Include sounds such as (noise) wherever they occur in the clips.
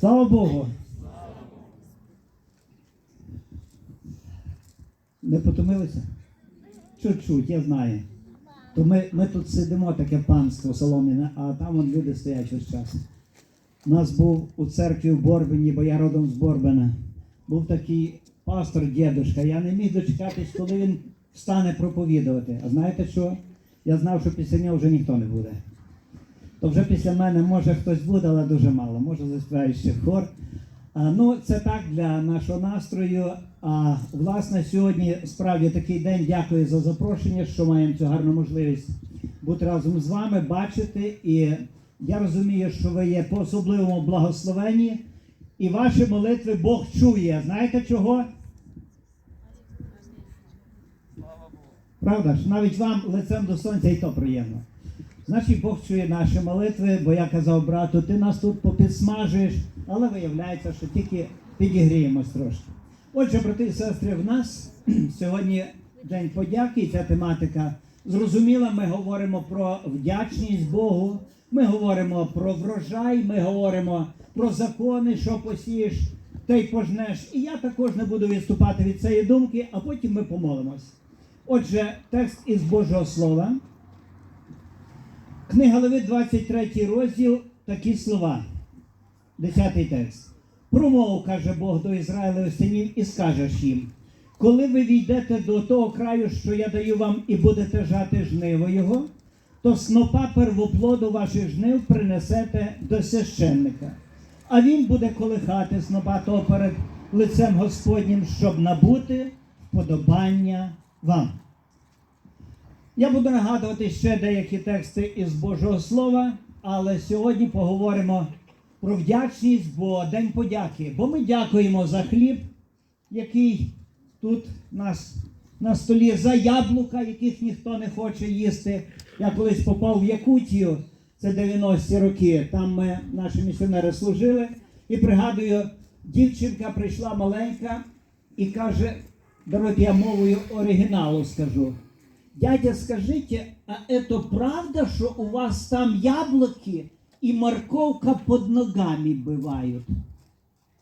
Слава Богу. Не потомилися? Чуть-чуть, я знаю. То ми, ми тут сидимо, таке панство соломіне, а там от люди стоять весь час. У нас був у церкві в Борбині, бо я родом з Борбина. Був такий пастор дідушка. Я не міг дочекатись, коли він встане проповідувати. А знаєте що? Я знав, що після нього вже ніхто не буде. То вже після мене може хтось буде, але дуже мало. Може заспіває ще хор. А, ну, це так для нашого настрою. А власне сьогодні справді такий день. Дякую за запрошення, що маємо цю гарну можливість бути разом з вами, бачити. І я розумію, що ви є по особливому благословенні, і ваші молитви Бог чує. Знаєте чого? Правда ж, навіть вам лицем до сонця і то приємно. Значить, Бог чує наші молитви, бо я казав брату, ти нас тут попідсмажуєш, але виявляється, що тільки підігріємось трошки. Отже, брати і сестри, в нас (clears throat) сьогодні День подяки, і ця тематика зрозуміла. Ми говоримо про вдячність Богу, ми говоримо про врожай, ми говоримо про закони, що посієш, те й пожнеш. І я також не буду відступати від цієї думки, а потім ми помолимось. Отже, текст із Божого Слова. Книга Левит, 23 розділ, такі слова. 10 текст. Промову, каже Бог до Ізраїлевих синів, і скажеш їм, коли ви війдете до того краю, що я даю вам, і будете жати жниво його, то снопа первоплоду ваших жнив принесете до священника. А він буде колихати снопа того перед лицем Господнім, щоб набути вподобання вам. Я буду нагадувати ще деякі тексти із Божого Слова, але сьогодні поговоримо про вдячність, бо День подяки. Бо ми дякуємо за хліб, який тут нас на столі, за яблука, яких ніхто не хоче їсти. Я колись попав в Якутію, це 90-ті роки. Там ми, наші місіонери служили. І пригадую, дівчинка прийшла маленька і каже, давайте я мовою оригіналу скажу. Дядя, скажите, а это правда, что у вас там яблоки і морковка під ногами бувають?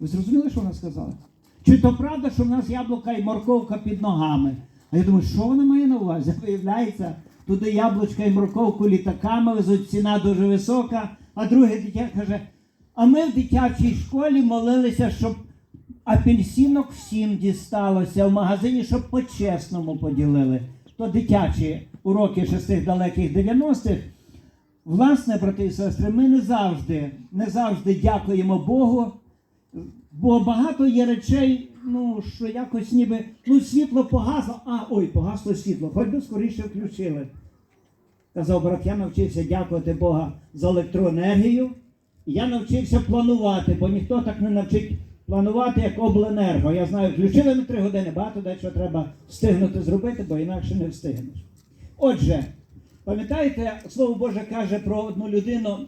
Ви зрозуміли, що вона сказала? Чи то правда, що в нас яблука і морковка під ногами? А я думаю, що вона має на увазі? Виявляється, (laughs) туди яблучка і морковку літаками везуть, ціна дуже висока, а друге дитя каже, а ми в дитячій школі молилися, щоб апельсинок всім дісталося в магазині, щоб по-чесному поділили. То дитячі уроки шестих далеких 90-х. Власне, брати і сестри, ми не завжди, не завжди дякуємо Богу, бо багато є речей, ну, що якось ніби, ну, світло погасло, а ой, погасло світло, хоч би скоріше включили. Казав брат, я навчився дякувати Бога за електроенергію. Я навчився планувати, бо ніхто так не навчить планувати, як обленерго. Я знаю, включили на три години, багато дечого треба встигнути зробити, бо інакше не встигнеш. Отже, пам'ятаєте, Слово Боже каже про одну людину,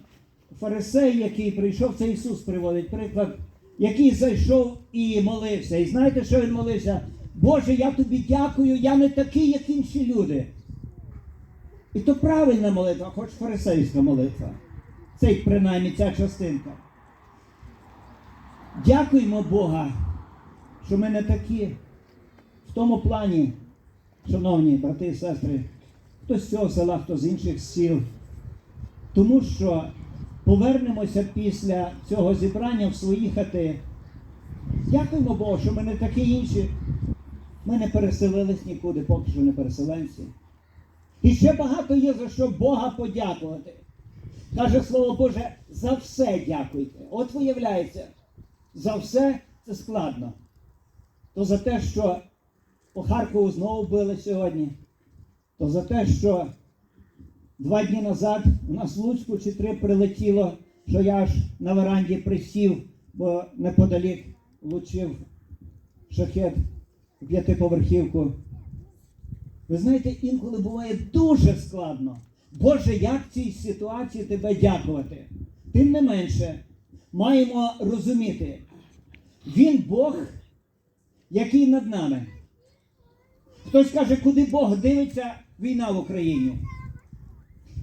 фарисей, який прийшов, це Ісус приводить приклад, який зайшов і молився. І знаєте, що він молився? Боже, я тобі дякую, я не такий, як інші люди. І то правильна молитва, хоч фарисейська молитва. Це принаймні ця частинка. Дякуємо Бога, що ми не такі. В тому плані, шановні брати і сестри, хто з цього села, хто з інших сіл. Тому що повернемося після цього зібрання в свої хати. Дякуємо Богу, що ми не такі інші. Ми не переселились нікуди, поки що не переселенці. І ще багато є за що Бога подякувати. Каже Слово Боже, за все дякуйте. От виявляється, за все це складно. То за те, що по Харкову знову били сьогодні, то за те, що два дні назад у нас в Луцьку чи три прилетіло, що я аж на веранді присів, бо неподалік влучив шахет у п'ятиповерхівку. Ви знаєте, інколи буває дуже складно. Боже, як в цій ситуації тебе дякувати? Тим не менше, маємо розуміти, Він Бог, який над нами. Хтось каже, куди Бог дивиться війна в Україні.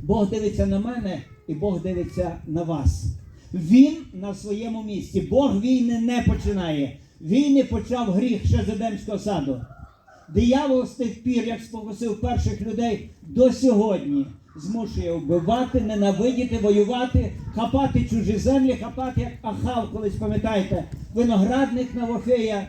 Бог дивиться на мене і Бог дивиться на вас. Він на своєму місці. Бог війни не починає. Війни почав гріх ще з Едемського саду. Диявол з тих пір, як спокусив перших людей, до сьогодні змушує вбивати, ненавидіти, воювати, хапати чужі землі, хапати, як Ахав, колись пам'ятаєте, виноградник Новофея,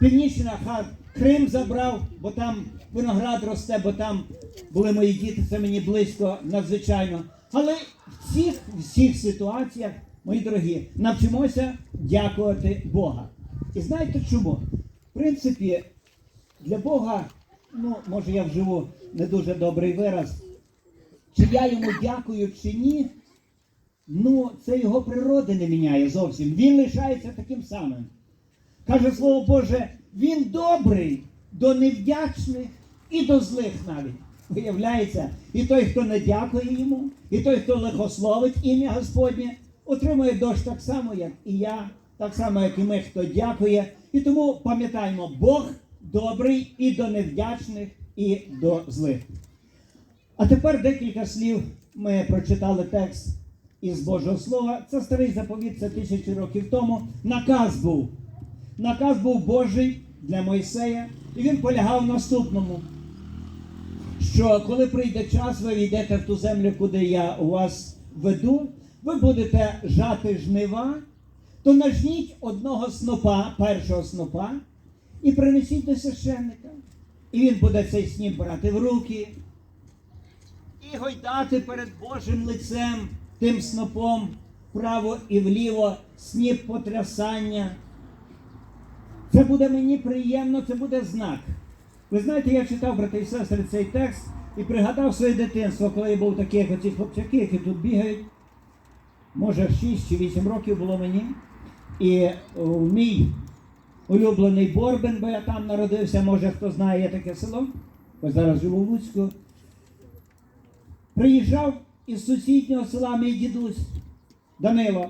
Північний Ахав, Крим забрав, бо там виноград росте, бо там були мої діти, це мені близько надзвичайно. Але в цих всіх ситуаціях, мої дорогі, навчимося дякувати Бога. І знаєте чому? В принципі, для Бога, ну, може я вживу не дуже добрий вираз, чи я йому дякую, чи ні, ну, це його природи не міняє зовсім. Він лишається таким самим. Каже Слово Боже, він добрий до невдячних і до злих навіть. Виявляється, і той, хто не дякує йому, і той, хто лихословить ім'я Господнє, отримує дощ так само, як і я, так само, як і ми, хто дякує. І тому пам'ятаємо, Бог добрий і до невдячних, і до злих. А тепер декілька слів. Ми прочитали текст із Божого Слова. Це старий заповіт, це тисячі років тому. Наказ був. Наказ був Божий для Мойсея, і він полягав в наступному. Що коли прийде час, ви війдете в ту землю, куди я вас веду, ви будете жати жнива, то нажніть одного снопа, першого снопа, і принесіть до священника. І він буде цей сніп брати в руки і гойдати перед Божим лицем тим снопом вправо і вліво, сніп потрясання. Це буде мені приємно, це буде знак. Ви знаєте, я читав, брати і сестри, цей текст і пригадав своє дитинство, коли я був такий, оці хлопчаки, які тут бігають. Може, 6 чи 8 років було мені. І мій улюблений Борбин, бо я там народився, може хто знає, є таке село. Ось зараз живу в Луцьку. Приїжджав із сусіднього села мій дідусь Данило.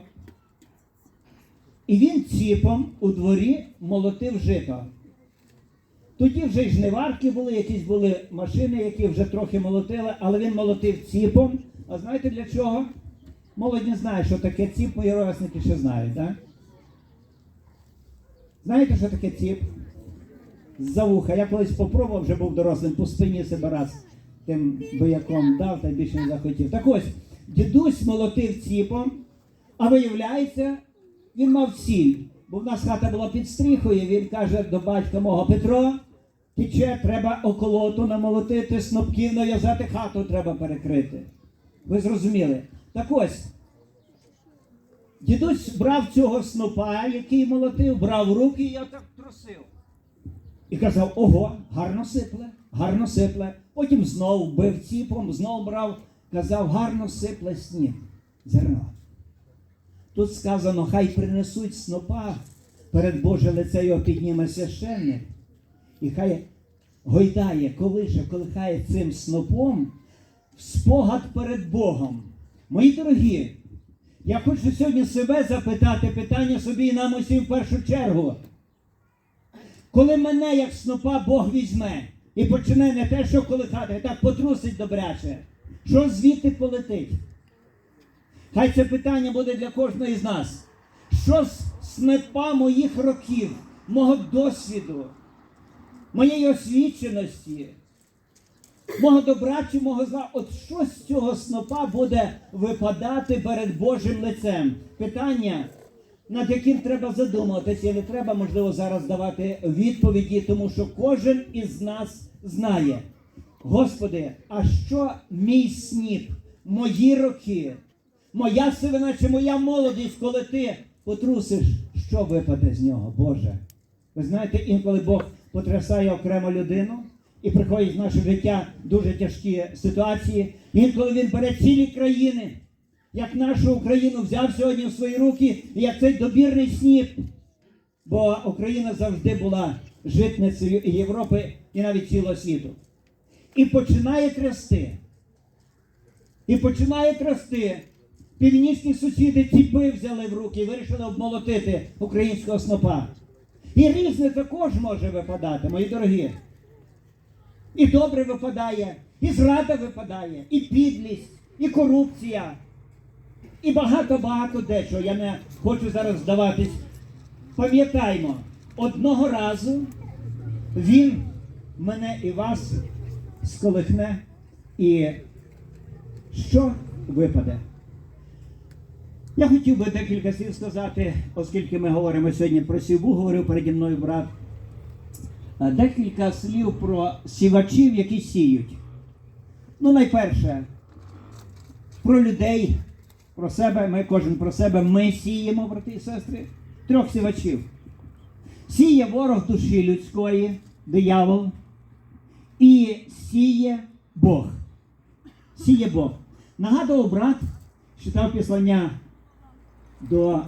І він ціпом у дворі молотив жито. Тоді вже й жниварки були, якісь були машини, які вже трохи молотили, але він молотив ціпом. А знаєте для чого? Молодь не знає, що таке ціп, мої ровесники ще знають, так? Знаєте, що таке ціп? З-за вуха. Я колись попробував, вже був дорослим, по спині себе раз тим бояком дав, та більше не захотів. Так ось, дідусь молотив ціпом, а виявляється, він мав ціль. Бо в нас хата була під стріхою, він каже до батька мого Петро, тече, треба околоту намолотити, снопків нав'язати, хату треба перекрити. Ви зрозуміли? Так ось, дідусь брав цього снопа, який молотив, брав руки і я так трусив. І казав, ого, гарно сипле, гарно сипле. Потім знов бив ціпом, знов брав, казав, гарно сипле сніг. Зерно. Тут сказано, хай принесуть снопа, перед Боже лице його підніме священник, і хай гойдає, колише, колихає цим снопом спогад перед Богом. Мої дорогі, я хочу сьогодні себе запитати питання собі і нам усім в першу чергу. Коли мене, як снопа, Бог візьме і почне не те, що колихати, так потрусить добряче, що звідти полетить? Хай це питання буде для кожного з нас. Що з снепа моїх років, мого досвіду, моєї освіченості, мого добра чи мого зла, от що з цього снопа буде випадати перед Божим лицем? Питання, над яким треба задумуватися, і не треба, можливо, зараз давати відповіді, тому що кожен із нас знає. Господи, а що мій сніп, мої роки, моя сивина чи моя молодість, коли ти потрусиш, що випаде з нього, Боже? Ви знаєте, інколи Бог потрясає окрему людину і приходять в наше життя дуже тяжкі ситуації. Інколи він бере цілі країни, як нашу Україну взяв сьогодні в свої руки, як цей добірний сніп. Бо Україна завжди була житницею Європи, і навіть цілого світу. І починає трясти. І починає трясти. Північні сусіди ціпи взяли в руки і вирішили обмолотити українського снопа. І різне також може випадати, мої дорогі. І добре випадає, і зрада випадає, і підлість, і корупція, і багато-багато дечого. Я не хочу зараз здаватись. Пам'ятаймо, одного разу він мене і вас сколихне, і що випаде? Я хотів би декілька слів сказати, оскільки ми говоримо сьогодні про сівбу, говорив переді мною брат. Е, Декілька слів про сівачів, які сіють. Ну, найперше, про людей, про себе, ми кожен про себе, ми сіємо, брати і сестри, трьох сівачів. Сіє ворог душі людської, диявол, і сіє Бог. Сіє Бог. Нагадував брат, читав післання до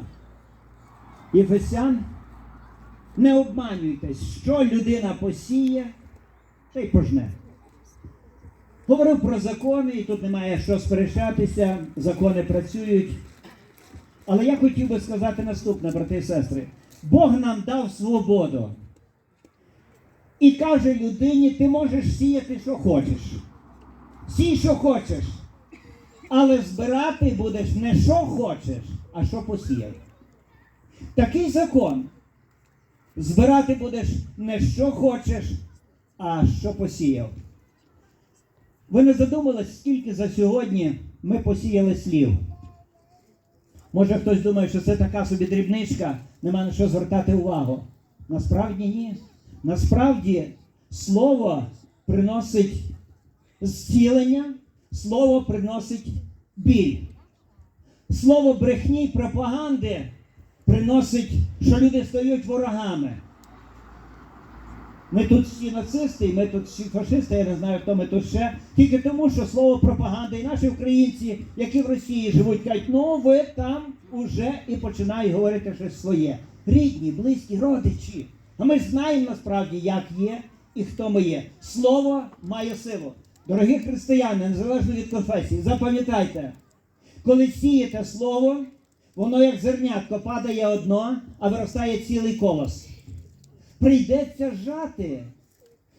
Єфесян. Не обманюйтесь, що людина посіє, та й пожне. Говорив про закони, і тут немає що сперечатися, закони працюють. Але я хотів би сказати наступне, брати і сестри. Бог нам дав свободу. І каже людині, ти можеш сіяти, що хочеш. Сій, що хочеш. Але збирати будеш не що хочеш, а що посіяв. Такий закон. Збирати будеш не що хочеш, а що посіяв. Ви не задумались, скільки за сьогодні ми посіяли слів? Може хтось думає, що це така собі дрібничка, нема на що звертати увагу. Насправді ні. Насправді слово приносить зцілення, слово приносить біль. Слово брехні й пропаганди приносить, що люди стають ворогами. Ми тут всі нацисти, ми тут всі фашисти, я не знаю, хто ми тут ще. Тільки тому, що слово пропаганда, і наші українці, які в Росії живуть, кажуть, ну ви там уже і починають говорити щось своє. Рідні, близькі, родичі. А ми знаємо насправді, як є і хто ми є. Слово має силу. Дорогі християни, незалежно від конфесії, запам'ятайте, коли сієте слово, воно як зернятко падає одно, а виростає цілий колос. Прийдеться жати.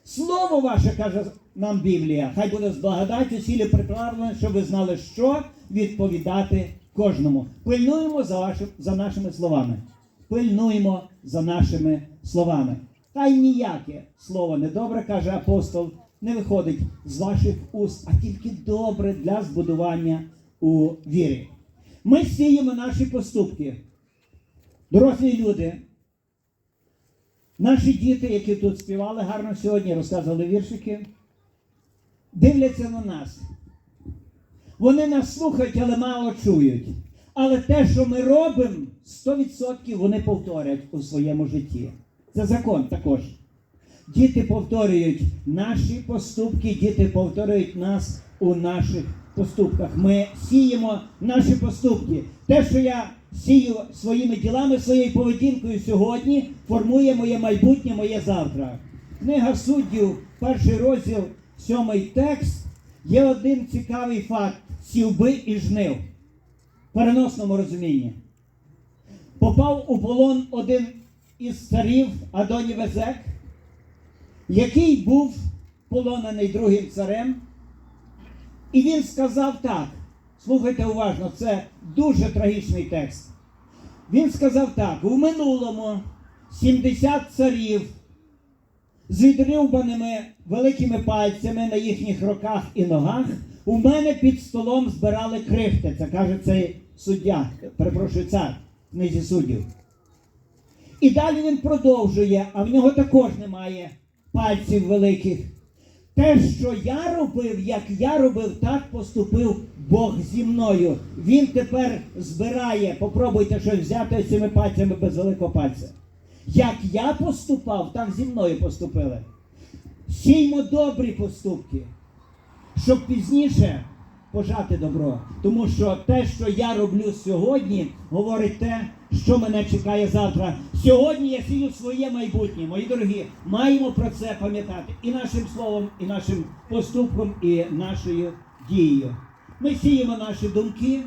Слово ваше, каже нам Біблія, хай буде з благодаттю цілі приправлене, щоб ви знали, що відповідати кожному. Пильнуємо за, вашим, за нашими словами. Пильнуємо за нашими словами. Та й ніяке слово недобре, каже апостол, не виходить з ваших уст, а тільки добре для збудування у вірі. Ми сіємо наші поступки. Дорослі люди, наші діти, які тут співали гарно сьогодні, розказували віршики, дивляться на нас. Вони нас слухають, але мало чують. Але те, що ми робимо, 100% вони повторять у своєму житті. Це закон також. Діти повторюють наші поступки, діти повторюють нас у наших поступках. Ми сіємо наші поступки. Те, що я сію своїми ділами, своєю поведінкою сьогодні, формує моє майбутнє, моє завтра. Книга суддів, перший розділ, сьомий текст. Є один цікавий факт сівби і жнив. В переносному розумінні. Попав у полон один із царів Адоні Везек, який був полонений другим царем. І він сказав так. Слухайте уважно, це дуже трагічний текст. Він сказав так: у минулому 70 царів з відрубаними великими пальцями на їхніх руках і ногах у мене під столом збирали крихти. Це каже цей суддя, перепрошую, цар книзі суддів. І далі він продовжує, а в нього також немає пальців великих. Те, що я робив, як я робив, так поступив Бог зі мною. Він тепер збирає, попробуйте щось взяти цими пальцями без великого пальця. Як я поступав, так зі мною поступили. Сіймо добрі поступки, щоб пізніше пожати добро. Тому що те, що я роблю сьогодні, говорить те, що мене чекає завтра. Сьогодні я сію своє майбутнє. Мої дорогі, маємо про це пам'ятати і нашим словом, і нашим поступком, і нашою дією. Ми сіємо наші думки,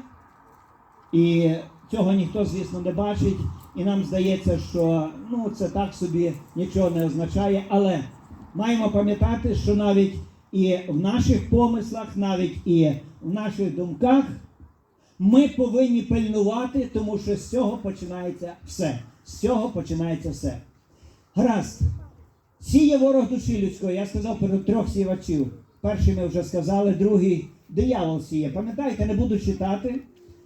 і цього ніхто, звісно, не бачить. І нам здається, що ну, це так собі нічого не означає, але маємо пам'ятати, що навіть і в наших помислах, навіть і в наших думках ми повинні пильнувати, тому що з цього починається все. З цього починається все. Гаразд. Сіє ворог душі людської. Я сказав про трьох сівачів. Перший ми вже сказали, другий диявол сіє. Пам'ятаєте, не буду читати.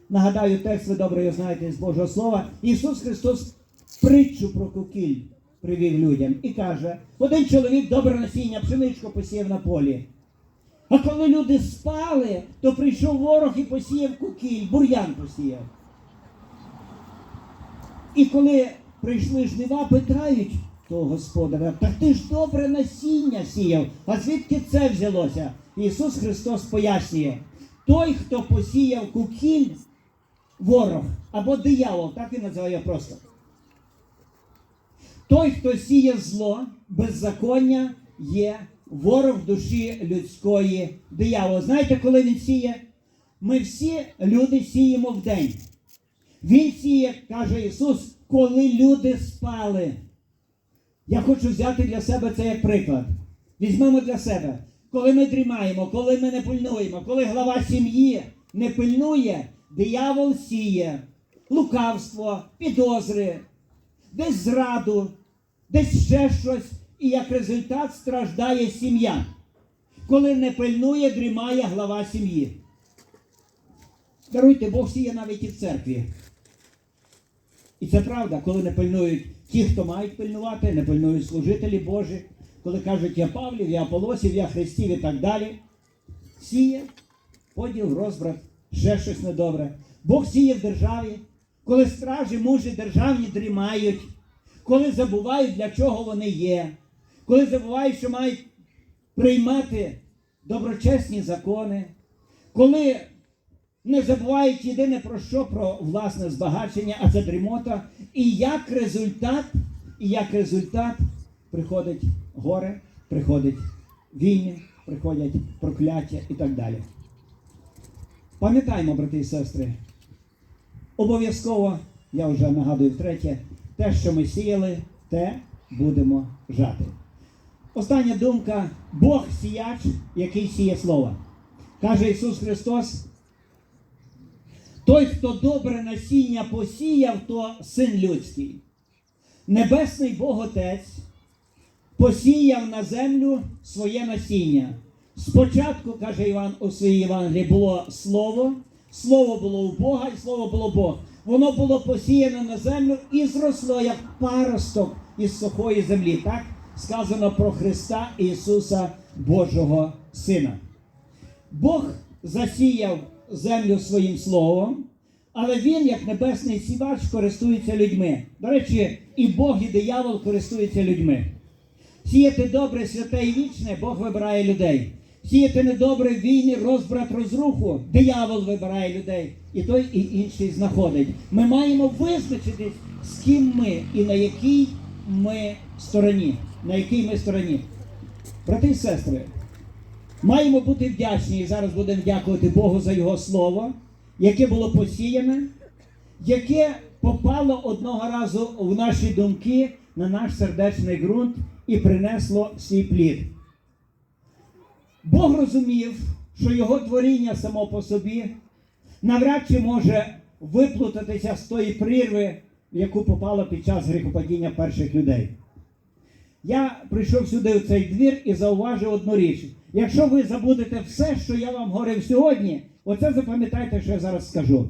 Нагадаю, текст ви добре його знаєте з Божого Слова. Ісус Христос притчу про кукіль привів людям і каже: один чоловік добре насіння, пшеничку посіяв на полі. А коли люди спали, то прийшов ворог і посіяв кукіль, бур'ян посіяв. І коли прийшли жнива, питають того господаря, так ти ж добре насіння сіяв, а звідки це взялося? Ісус Христос пояснює, той, хто посіяв кукіль, ворог або диявол, так він називає просто. Той, хто сіє зло, беззаконня, є ворог душі людської диявол. Знаєте, коли він сіє? Ми всі люди сіємо в день. Він сіє, каже Ісус, коли люди спали. Я хочу взяти для себе це як приклад. Візьмемо для себе. Коли ми дрімаємо, коли ми не пильнуємо, коли глава сім'ї не пильнує, диявол сіє лукавство, підозри, десь зраду, десь ще щось, і як результат страждає сім'я. Коли не пильнує, дрімає глава сім'ї. Даруйте, Бог сіє навіть і в церкві. І це правда, коли не пильнують ті, хто мають пильнувати, не пильнують служителі Божі, коли кажуть, я Павлів, я Аполосів, я Христів і так далі. Сіє, поділ, розбрат, ще щось недобре. Бог сіє в державі, коли стражі мужі державні дрімають, коли забувають, для чого вони є, коли забувають, що мають приймати доброчесні закони, коли не забувають єдине про що, про власне збагачення, а це дрімота. І як результат, і як результат приходить горе, приходить війни, приходять прокляття і так далі. Пам'ятаємо, брати і сестри, обов'язково, я вже нагадую втретє, те, що ми сіяли, те будемо жати. Остання думка: Бог сіяч, який сіє слово. Каже Ісус Христос. Той, хто добре насіння посіяв, то син людський. Небесний Бог Отець посіяв на землю своє насіння. Спочатку, каже Іван у своїй Євангелії, було слово, слово було у Бога і слово було Бог. Воно було посіяне на землю і зросло як паросток із сухої землі. Так сказано про Христа Ісуса Божого Сина. Бог засіяв землю своїм словом, але він, як небесний сівач, користується людьми. До речі, і Бог, і диявол користуються людьми. Сіяти добре, святе і вічне, Бог вибирає людей. Сіяти недобре війни, розбрат, розруху, диявол вибирає людей. І той, і інший знаходить. Ми маємо визначитись, з ким ми і на якій ми стороні. На якій ми стороні. Брати і сестри, Маємо бути вдячні і зараз будемо дякувати Богу за Його слово, яке було посіяне, яке попало одного разу в наші думки на наш сердечний ґрунт і принесло свій плід. Бог розумів, що його творіння само по собі навряд чи може виплутатися з тої прірви, в яку попало під час гріхопадіння перших людей. Я прийшов сюди в цей двір і зауважив одну річ. Якщо ви забудете все, що я вам говорив сьогодні, оце запам'ятайте, що я зараз скажу.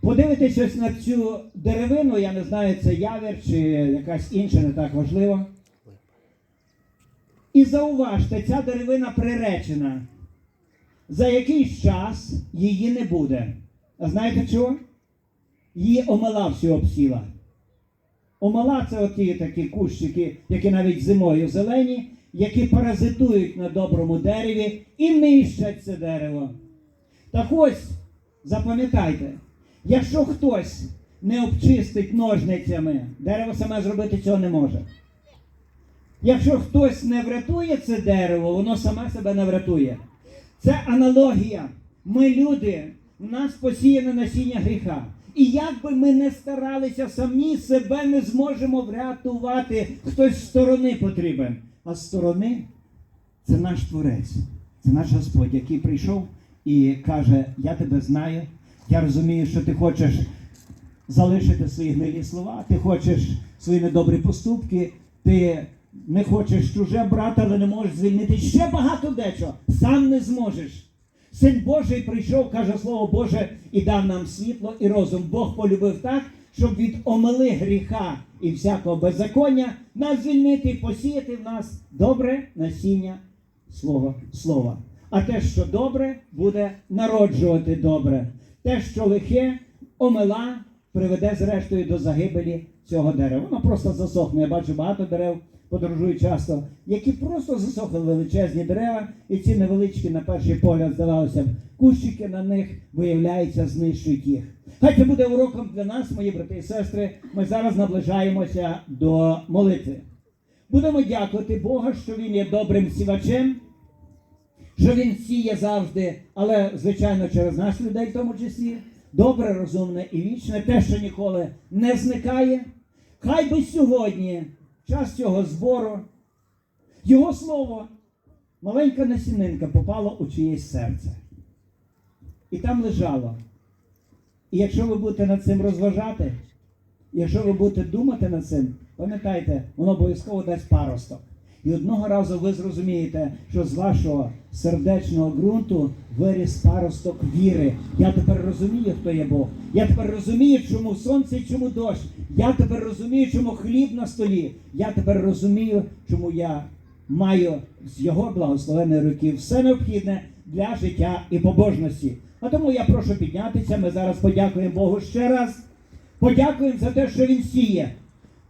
Подивитесь ось на цю деревину, я не знаю, це явір чи якась інша, не так важливо. І зауважте, ця деревина приречена. За якийсь час її не буде. А знаєте чого? Її омела всю обсіла. Омала це оті такі кущики, які навіть зимою зелені, які паразитують на доброму дереві і нищать це дерево. Так ось, запам'ятайте, якщо хтось не обчистить ножницями, дерево саме зробити цього не може. Якщо хтось не врятує це дерево, воно саме себе не врятує. Це аналогія. Ми люди, в нас посіяне насіння гріха. І як би ми не старалися, самі себе не зможемо врятувати. Хтось з сторони потрібен. А з сторони це наш Творець, це наш Господь, який прийшов і каже: Я тебе знаю, Я розумію, що ти хочеш залишити свої гнилі слова, ти хочеш свої недобрі поступки, ти не хочеш чуже брати, але не можеш звільнити ще багато дечого. Сам не зможеш. Син Божий прийшов, каже Слово Боже, і дав нам світло і розум. Бог полюбив так, щоб від омели гріха і всякого беззаконня нас звільнити і посіяти в нас добре насіння свого слова. А те, що добре, буде народжувати добре. Те, що лихе, омела, приведе зрештою до загибелі цього дерева. Воно просто засохне. Я бачу багато дерев, подорожую часто, які просто засохли величезні дерева, і ці невеличкі, на перший погляд, здавалося кущики на них виявляються, знищують їх. Хай це буде уроком для нас, мої брати і сестри. Ми зараз наближаємося до молитви. Будемо дякувати Бога, що Він є добрим сівачем, що він сіє завжди, але звичайно через нас людей в тому числі. Добре, розумне і вічне, те, що ніколи не зникає. Хай би сьогодні, час цього збору, його слово, маленька насінинка попала у чиєсь серце. І там лежало. І якщо ви будете над цим розважати, якщо ви будете думати над цим, пам'ятайте, воно обов'язково дасть паросток. І одного разу ви зрозумієте, що з вашого сердечного ґрунту виріс паросток віри. Я тепер розумію, хто є Бог. Я тепер розумію, чому сонце і чому дощ. Я тепер розумію, чому хліб на столі. Я тепер розумію, чому я маю з його благословеної руки все необхідне для життя і побожності. А тому я прошу піднятися. Ми зараз подякуємо Богу ще раз. Подякуємо за те, що Він сіє,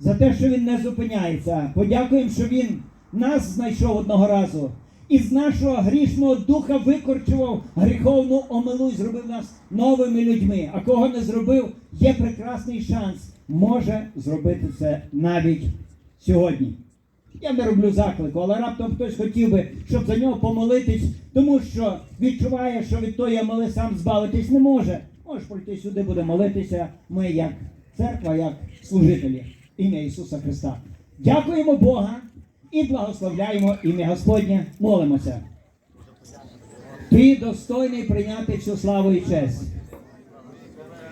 за те, що Він не зупиняється. Подякуємо, що Він нас знайшов одного разу. І з нашого грішного духа викорчував гріховну омилу і зробив нас новими людьми. А кого не зробив, є прекрасний шанс. Може зробити це навіть сьогодні. Я не роблю заклику, але раптом хтось хотів би, щоб за нього помолитись, тому що відчуває, що від тої моли сам збавитись не може. Можеш прийти сюди, буде молитися. Ми як церква, як служителі ім'я Ісуса Христа. Дякуємо Бога і благословляємо ім'я Господнє. Молимося. Ти достойний прийняти всю славу і честь.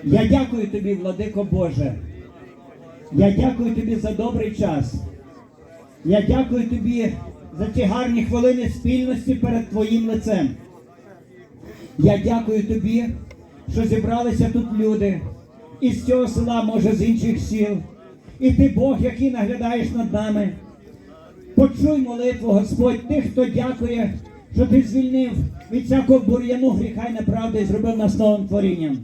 Я дякую тобі, владико Боже. Я дякую тобі за добрий час. Я дякую тобі за ті гарні хвилини спільності перед Твоїм лицем. Я дякую тобі, що зібралися тут люди із цього села, може, з інших сіл. І ти Бог, який наглядаєш над нами. Почуй молитву, Господь, тих, хто дякує, що ти звільнив від всякого бур'яну гріха й неправди і зробив нас новим творінням.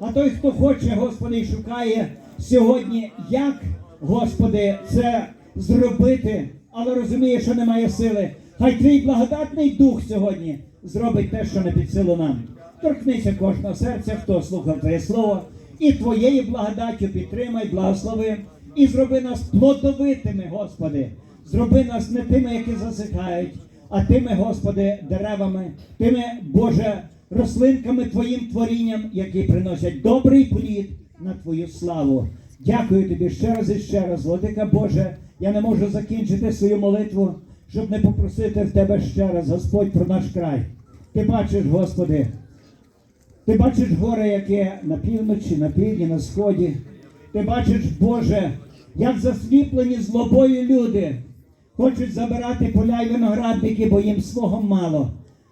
А той, хто хоче, Господи, і шукає сьогодні, як, Господи, це зробити, але розуміє, що немає сили. Хай твій благодатний дух сьогодні зробить те, що не під силу нам. Торкнися кожного серця, хто слухав Твоє слово, і Твоєю благодаттю підтримай, благослови, і зроби нас плодовитими, Господи. Зроби нас не тими, які засихають, а тими, Господи, деревами, тими, Боже, рослинками Твоїм творінням, які приносять добрий плід на Твою славу. Дякую тобі ще раз і ще раз, Владика Боже. Я не можу закінчити свою молитву, щоб не попросити в Тебе ще раз, Господь, про наш край. Ти бачиш, Господи, ти бачиш горе, яке на півночі, на півдні, на сході. Ти бачиш, Боже, як засліплені злобою люди хочуть забирати поля й виноградники, бо їм свого мало.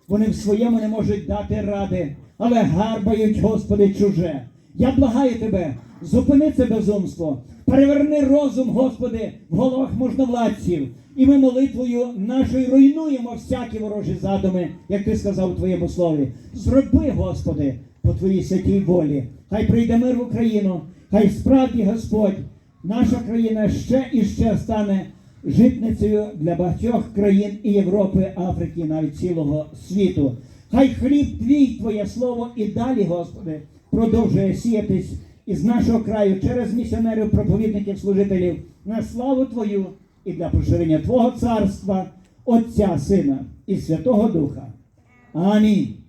Вони в своєму не можуть дати ради, але гарбають, Господи, чуже. Я благаю тебе, зупини це безумство, переверни розум, Господи, в головах можновладців. І ми молитвою нашою руйнуємо всякі ворожі задуми, як ти сказав у твоєму слові. Зроби, Господи, по твоїй святій волі. Хай прийде мир в Україну, хай справді Господь, наша країна ще і ще стане житницею для багатьох країн і Європи, Африки, навіть цілого світу. Хай хліб твій, Твоє слово і далі, Господи, продовжує сіятись із нашого краю через місіонерів, проповідників, служителів на славу Твою і для поширення Твого царства, Отця, Сина і Святого Духа. Амінь.